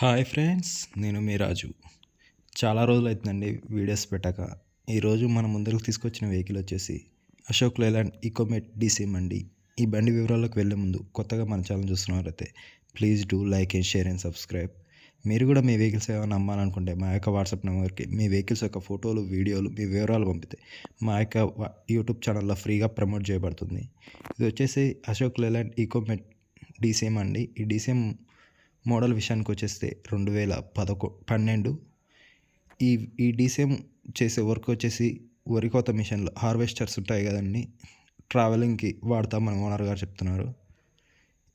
Hi friends నేను మీ రాజు. చాలా రోజులు అవుతుందండి వీడియోస్ పెట్టాక. ఈరోజు మన ముందరకు తీసుకొచ్చిన వెహికల్ వచ్చేసి అశోక్ లేలాండ్ ఈకోమెట్ డీసీఎం అండి ఈ బండి వివరాలకు వెళ్ళే ముందు కొత్తగా మన channel చూస్తున్నవారైతే please do like and share and subscribe. మీరు కూడా మీ వెహికల్స్ ఏమైనా అమ్మాలనుకుంటే మా యొక్క వాట్సాప్ నెంబర్కి మీ వెహికల్స్ యొక్క ఫోటోలు వీడియోలు మీ వివరాలు పంపితే మా యొక్క యూట్యూబ్ ఛానల్లో ఫ్రీగా ప్రమోట్ చేయబడుతుంది. ఇది వచ్చేసి అశోక్ లేలాండ్ ఈకోమెట్ డీసీఎం అండి ఈ డీసీఎం మోడల్ విషయానికి వచ్చేస్తే రెండు వేల పదకొ పన్నెండు. ఈ ఈ డీసీఎం చేసే వర్క్ వచ్చేసి వరి కోత మిషన్లు హార్వెస్టర్స్ ఉంటాయి కదండి ట్రావెలింగ్కి వాడతామని ఓనర్ గారు చెప్తున్నారు.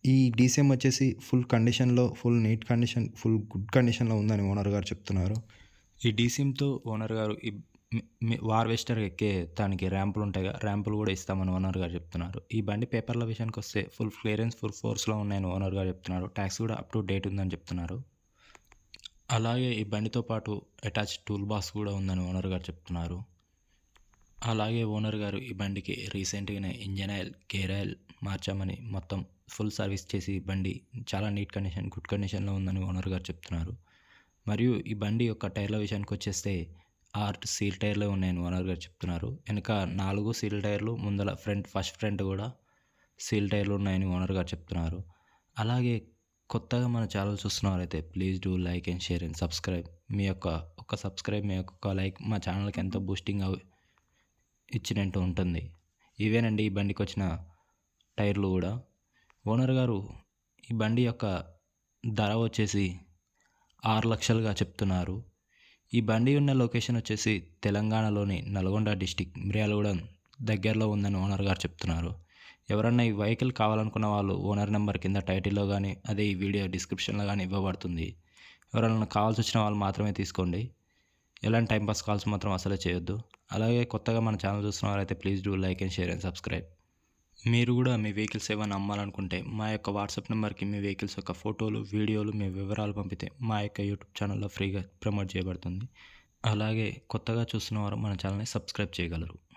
ఈ డీసీఎం వచ్చేసి ఫుల్ కండిషన్లో full neat condition full good కండిషన్లో ఉందని ఓనర్ గారు చెప్తున్నారు. ఈ డీసీఎంతో ఓనర్ గారు వార్వెస్టర్ ఎక్కే దానికి ర్యాంపులు ఉంటాయి ర్యాంపులు కూడా ఇస్తామని ఓనర్ గారు చెప్తున్నారు. ఈ బండి పేపర్ల విషయానికి వస్తే ఫుల్ క్లియరెన్స్ ఫుల్ ఫోర్స్లో ఉన్నాయని ఓనర్ గారు చెప్తున్నారు. ట్యాక్స్ కూడా అప్ టు డేట్ ఉందని చెప్తున్నారు. అలాగే ఈ బండితో పాటు అటాచ్ టూల్ బాక్స్ కూడా ఉందని ఓనర్ గారు చెప్తున్నారు. అలాగే ఓనర్ గారు ఈ బండికి రీసెంట్గానే ఇంజన్ ఆయిల్ గేర్ ఆయిల్ మార్చామని మొత్తం ఫుల్ సర్వీస్ చేసి బండి చాలా నీట్ కండిషన్ గుడ్ కండిషన్లో ఉందని ఓనర్ గారు చెప్తున్నారు. మరియు ఈ బండి యొక్క టైర్ల విషయానికి వచ్చేస్తే ఆర్ట్ సీల్ టైర్లే ఉన్నాయని ఓనర్ గారు చెప్తున్నారు. వెనక నాలుగు సీల్ టైర్లు ముందల ఫ్రంట్ ఫస్ట్ ఫ్రంట్ కూడా సీల్ టైర్లు ఉన్నాయని ఓనర్ గారు చెప్తున్నారు. అలాగే కొత్తగా మన channel చూస్తున్నవారైతే please do like and share and subscribe. మీ యొక్క ఒక సబ్స్క్రైబ్ మీ యొక్క లైక్ మా ఛానల్కి ఎంతో బూస్టింగ్ ఇచ్చినట్టు ఉంటుంది. ఇవేనండి ఈ బండికి వచ్చిన టైర్లు కూడా. ఓనర్ గారు ఈ బండి యొక్క ధర వచ్చేసి ఆరు లక్షలుగా చెప్తున్నారు. ఈ బండి ఉన్న లొకేషన్ వచ్చేసి తెలంగాణలోని నల్గొండ డిస్టిక్ మిర్యాలగూడెం దగ్గరలో ఉందని ఓనర్ గారు చెప్తున్నారు. ఎవరన్నా ఈ వెహికల్ కావాలనుకున్న వాళ్ళు ఓనర్ నెంబర్ కింద టైటిల్లో కానీ అదే ఈ వీడియో డిస్క్రిప్షన్లో కానీ ఇవ్వబడుతుంది. ఎవరైనా కావాల్సి వచ్చిన వాళ్ళు మాత్రమే తీసుకోండి. ఎలాంటి టైంపాస్ కాల్స్ మాత్రం అసలే చేయొద్దు. అలాగే కొత్తగా మన ఛానల్ చూస్తున్న వారైతే please do like and share and subscribe. మీరు కూడా మీ వెహికల్స్ ఏమైనా అమ్మాలనుకుంటే మా యొక్క వాట్సాప్ నెంబర్కి మీ వెహికల్స్ యొక్క ఫోటోలు వీడియోలు మీ వివరాలు పంపితే మా యొక్క యూట్యూబ్ ఛానల్లో ఫ్రీగా ప్రమోట్ చేయబడుతుంది. అలాగే కొత్తగా చూస్తున్న వారు మన ఛానల్ని సబ్స్క్రైబ్ చేయగలరు.